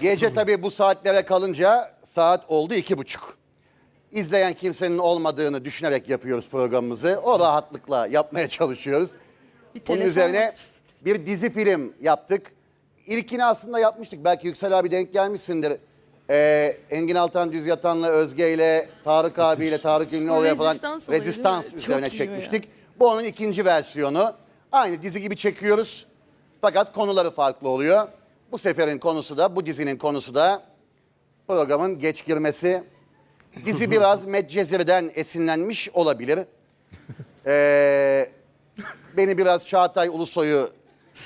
Gece tabii bu saatlere kalınca saat oldu iki buçuk. İzleyen kimsenin olmadığını düşünerek yapıyoruz programımızı. O rahatlıkla yapmaya çalışıyoruz. Bunun telefon üzerine bir dizi film yaptık. İlkini aslında yapmıştık. Belki Yüksel abi denk gelmişsindir. Ee, Engin Altan Düz Yatan'la Özge ile Tarık abiyle Tarık Ünlüoğlu'ya falan Rezistans olayı değil mi? Rezistans Çok üzerine iyi o çekmiştik. Bu onun ikinci versiyonu. Aynı dizi gibi çekiyoruz. Fakat konuları farklı oluyor. Bu seferin konusu da, bu dizinin konusu da programın geç girmesi. Dizi biraz Medcezir'den esinlenmiş olabilir. Ee, beni biraz Çağatay Ulusoy'u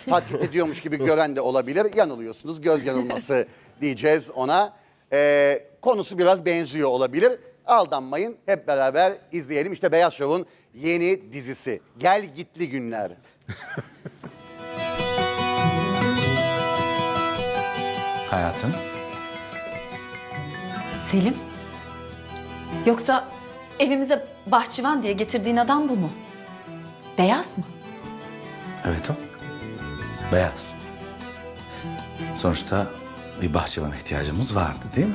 taklit ediyormuş gibi gören de olabilir. Yanılıyorsunuz. Göz yanılması diyeceğiz ona. Ee, konusu biraz benziyor olabilir. Aldanmayın. Hep beraber izleyelim. İşte Beyaz Şov'un yeni dizisi. Gel Gitli Günler. Hayatım. Selim? Yoksa evimize bahçıvan diye getirdiğin adam bu mu? Beyaz mı? Evet o. Beyaz. Sonuçta bir bahçıvana ihtiyacımız vardı değil mi?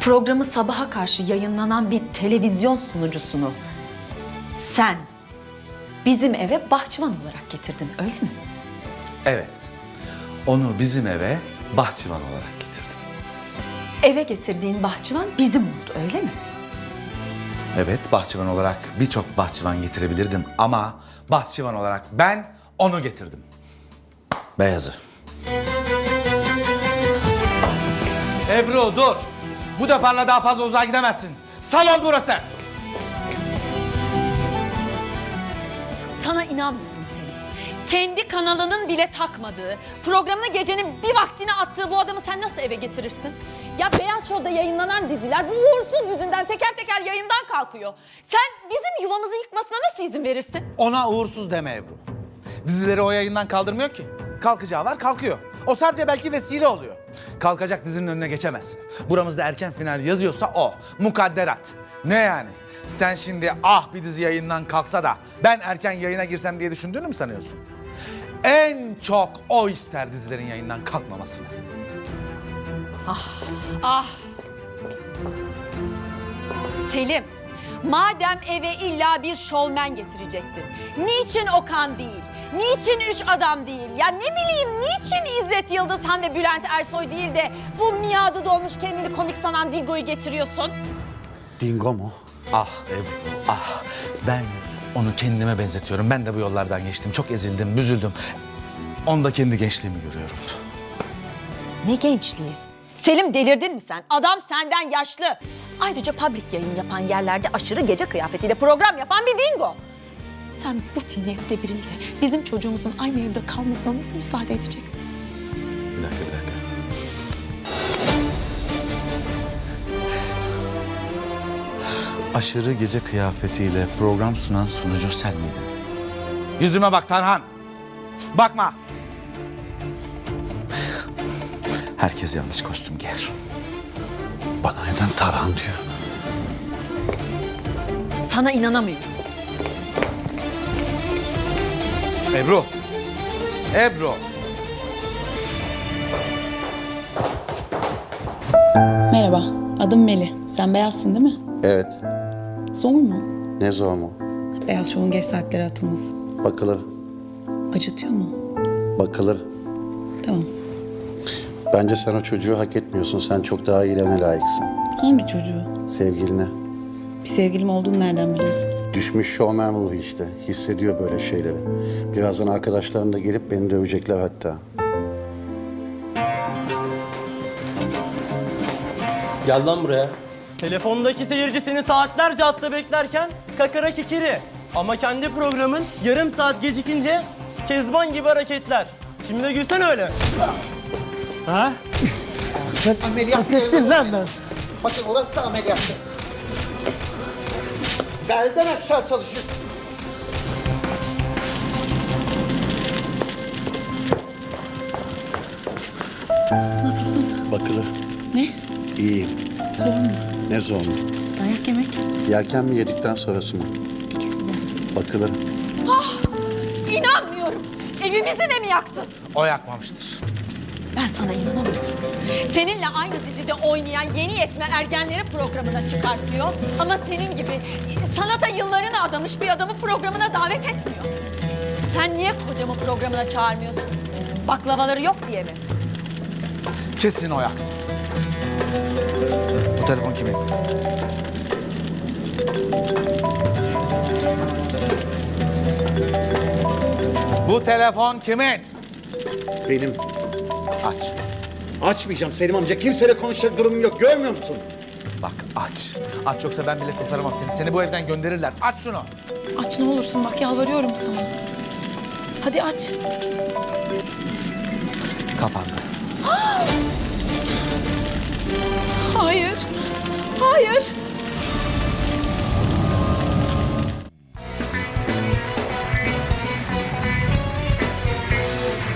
Programı sabaha karşı yayınlanan bir televizyon sunucusunu sen bizim eve bahçıvan olarak getirdin öyle mi? Evet. Onu bizim eve bahçıvan olarak getirdim. Eve getirdiğin bahçıvan bizim oldu öyle mi? Evet bahçıvan olarak birçok bahçıvan getirebilirdim ama bahçıvan olarak ben onu getirdim. Beyazı. Ebru dur. Bu deparla daha fazla uzağa gidemezsin. Salon burası. Sana inanmıyorum. Kendi kanalının bile takmadığı, programına gecenin bir vaktine attığı bu adamı sen nasıl eve getirirsin? Ya Beyaz Show'da yayınlanan diziler bu uğursuz yüzünden teker teker yayından kalkıyor. Sen bizim yuvamızı yıkmasına nasıl izin verirsin? Ona uğursuz deme Ebru. Dizileri o yayından kaldırmıyor ki. Kalkacağı var kalkıyor. O sadece belki vesile oluyor. Kalkacak dizinin önüne geçemezsin. Buramızda erken final yazıyorsa o. Mukadderat. Ne yani? Sen şimdi ah bir dizi yayından kalksa da ben erken yayına girsem diye düşündüğünü mü sanıyorsun? En çok o ister dizilerin yayından kalkmamasını. Ah! Selim, madem eve illa bir şovmen getirecektin, niçin Okan değil? Niçin üç adam değil? Ya ne bileyim niçin İzzet Yıldızhan ve Bülent Ersoy değil de bu miadı dolmuş kendini komik sanan Dingo'yu getiriyorsun? Dingo mu? Ah Ebru ah. Ben onu kendime benzetiyorum. Ben de bu yollardan geçtim. Çok ezildim, büzüldüm. Onda kendi gençliğimi görüyorum. Ne gençliği? Selim delirdin mi sen? Adam senden yaşlı. Ayrıca public yayın yapan yerlerde aşırı gece kıyafetiyle program yapan bir dingo. Sen bu tinette biriyle bizim çocuğumuzun aynı evde kalmasına nasıl müsaade edeceksin? Aşırı gece kıyafetiyle program sunan sunucu sen miydin? Yüzüme bak Tarhan. Bakma. Herkes yanlış kostüm giyer. Bana neden Tarhan diyor? Sana inanamıyorum. Ebru. Ebru. Merhaba, adım Meli. Sen beyazsın değil mi? Evet. Zor mu? Ne zor mu? Beyaz şovun geç saatlere atılması. Bakılır. Acıtıyor mu? Bakılır. Tamam. Bence sen o çocuğu hak etmiyorsun. Sen çok daha iyilerine layıksın. Hangi çocuğu? Sevgiline. Bir sevgilim olduğunu nereden biliyorsun? Düşmüş şovmen ruhu işte. Hissediyor böyle şeyleri. Birazdan arkadaşlarım da gelip beni dövecekler hatta. Gel lan buraya. Telefondaki seyirci seni saatlerce hatta beklerken kakara kikiri. Ama kendi programın yarım saat gecikince kezban gibi hareketler. Şimdi de gülsen öyle. Ha? Ameliyat Gittin lan ben. Bakın orası da ameliyattı. Belden aşağı çalışıyor. Nasılsın? Bakılır. Ne? İyiyim. Zor mu? Ne zor mu? Dayak yemek? Yelken mi yedikten sonrası mı? İkisi de. Bakılır. İnanmıyorum. Evimizi de mi yaktın? O yakmamıştır. Ben sana inanamıyorum. Seninle aynı dizide oynayan yeni yetme ergenleri programına çıkartıyor. Ama senin gibi sanata yıllarını adamış bir adamı programına davet etmiyor. Sen niye kocamı programına çağırmıyorsun? Baklavaları yok diye mi? Kesin o yaktı. Bu telefon kimin? Bu telefon kimin? Benim. Aç. Açmayacağım Selim amca. Kimseyle konuşacak durumum yok. Görmüyor musun? Bak aç. Aç yoksa ben bile kurtaramam seni. Seni bu evden gönderirler. Aç şunu. Aç ne olursun bak yalvarıyorum sana. Hadi aç. Kapandı. знаешь?